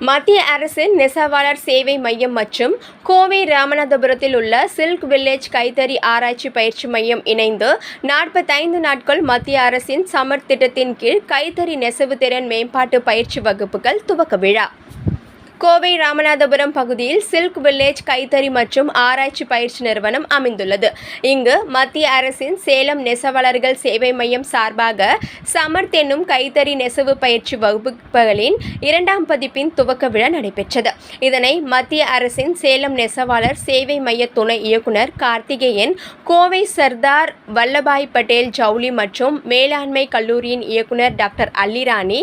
மத்திய அரசின் நெசவாளர் சேவை மையம் மற்றும் கோவை ராமநாதபுரத்தில் உள்ள சில்க் வில்லேஜ் கைத்தறி ஆராய்ச்சி பயிற்சி மையம் இணைந்து நாற்பத்தைந்து நாட்கள் மத்திய அரசின் சமர் திட்டத்தின் கீழ் கைத்தறி நெசவு திறன் மேம்பாட்டு பயிற்சி வகுப்புகள் துவக்க விழா. கோவை ராமநாதபுரம் பகுதியில் சில்க் வில்லேஜ் கைத்தறி மற்றும் ஆராய்ச்சி பயிற்சி நிறுவனம் அமைந்துள்ளது. இங்கு மத்திய அரசின் சேலம் நெசவாளர்கள் சேவை மையம் சார்பாக சமர்த் என்னும் கைத்தறி நெசவு பயிற்சி வகுப்புகளின் இரண்டாம் பதிப்பின் துவக்க விழா நடைபெற்றது. இதனை மத்திய அரசின் சேலம் நெசவாளர் சேவை மைய துணை இயக்குனர் கார்த்திகேயன் கோவை சர்தார் வல்லபாய் பட்டேல் ஜவுளி மற்றும் மேலாண்மை கல்லூரியின் இயக்குனர் டாக்டர் அல்லிராணி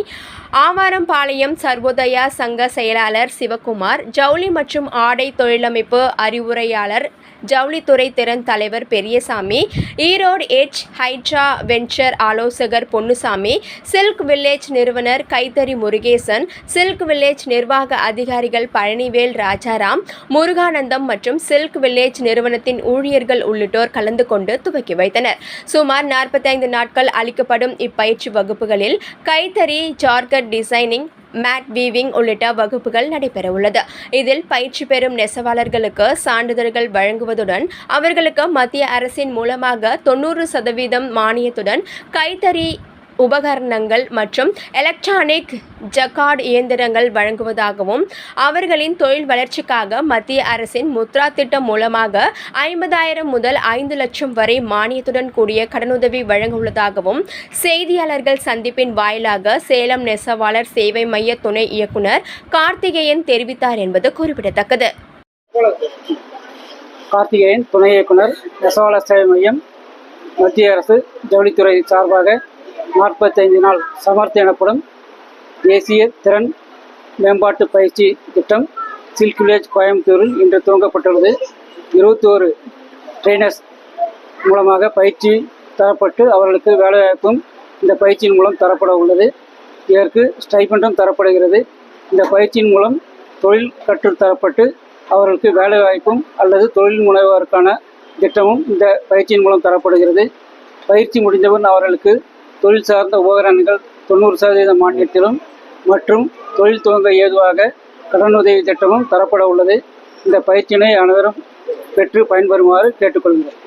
ஆவாரம்பாளையம் சர்வோதயா சங்க செயலாளர் சிவகுமார் ஜவுளி மற்றும் ஆடை தொழிலமைப்பு அறிவுரையாளர் ஜவுளித்துறை திறன் தலைவர் Periyasamy Erode H. Hydra Venture ஆலோசகர் பொன்னுசாமி சில்க் வில்லேஜ் நிறுவனர் கைத்தறி முருகேசன் சில்க் வில்லேஜ் நிர்வாக அதிகாரிகள் பழனிவேல் ராஜாராம் முருகானந்தம் மற்றும் சில்க் வில்லேஜ் நிறுவனத்தின் ஊழியர்கள் உள்ளிட்டோர் கலந்து கொண்டு துவக்கி வைத்தனர். சுமார் நாற்பத்தைந்து நாட்கள் அளிக்கப்படும் இப்பயிற்சி வகுப்புகளில் கைத்தறி ஜார்கட் டிசைனிங் மேட் வீவிங் உள்ளிட்ட வகுப்புகள் நடைபெறவுள்ளது. இதில் பயிற்சி பெறும் நெசவாளர்களுக்கு சான்றிதழ்கள் வழங்குவதுடன் அவர்களுக்கு மத்திய அரசின் மூலமாக தொண்ணூறு சதவீதம் மானியத்துடன் கைத்தறி உபகரணங்கள் மற்றும் எலக்ட்ரானிக் ஜக்கார்ட் இயந்திரங்கள் வழங்குவதாகவும் அவர்களின் தொழில் வளர்ச்சிக்காக மத்திய அரசின் முத்ரா திட்டம் மூலமாக ஐம்பதாயிரம் முதல் ஐந்து லட்சம் வரை மானியத்துடன் கூடிய கடனுதவி வழங்க உள்ளதாகவும் செய்தியாளர்கள் சந்திப்பின் வாயிலாக சேலம் நெசவாளர் சேவை மைய துணை இயக்குனர் கார்த்திகேயன் தெரிவித்தார் என்பது குறிப்பிடத்தக்கது. கார்த்திகேயன் துணை இயக்குனர் நெசவாளர் சேவை மையம் மத்திய அரசு ஜவுளித்துறை சார்பாக நாற்பத்தைந்து நாள் சமர்த்த எனப்படும் தேசிய திறன் மேம்பாட்டு பயிற்சி திட்டம் சில்க் வில்லேஜ் கோயம்புத்தூரில் இன்று துவங்கப்பட்டுள்ளது. இருபத்தோரு ட்ரெயினர்ஸ் மூலமாக பயிற்சி தரப்பட்டு அவர்களுக்கு வேலைவாய்ப்பும் இந்த பயிற்சியின் மூலம் தரப்பட உள்ளது. இதற்கு ஸ்டைபண்டும் தரப்படுகிறது. இந்த பயிற்சியின் மூலம் தொழில் கற்று தரப்பட்டு அவர்களுக்கு வேலைவாய்ப்பும் அல்லது தொழில் முனைவோருக்கான திட்டமும் இந்த பயிற்சியின் மூலம் தரப்படுகிறது. பயிற்சி முடிந்தவன் அவர்களுக்கு தொழில் சார்ந்த உபகரணங்கள் தொண்ணூறு சதவீத மானியத்திலும் மற்றும் தொழில் துவங்க ஏதுவாக கடனுதவி திட்டமும் தரப்பட உள்ளது. இந்த பயிற்சியினை அனைவரும் பெற்று பயன்பெறுமாறு கேட்டுக்கொள்கிறேன்.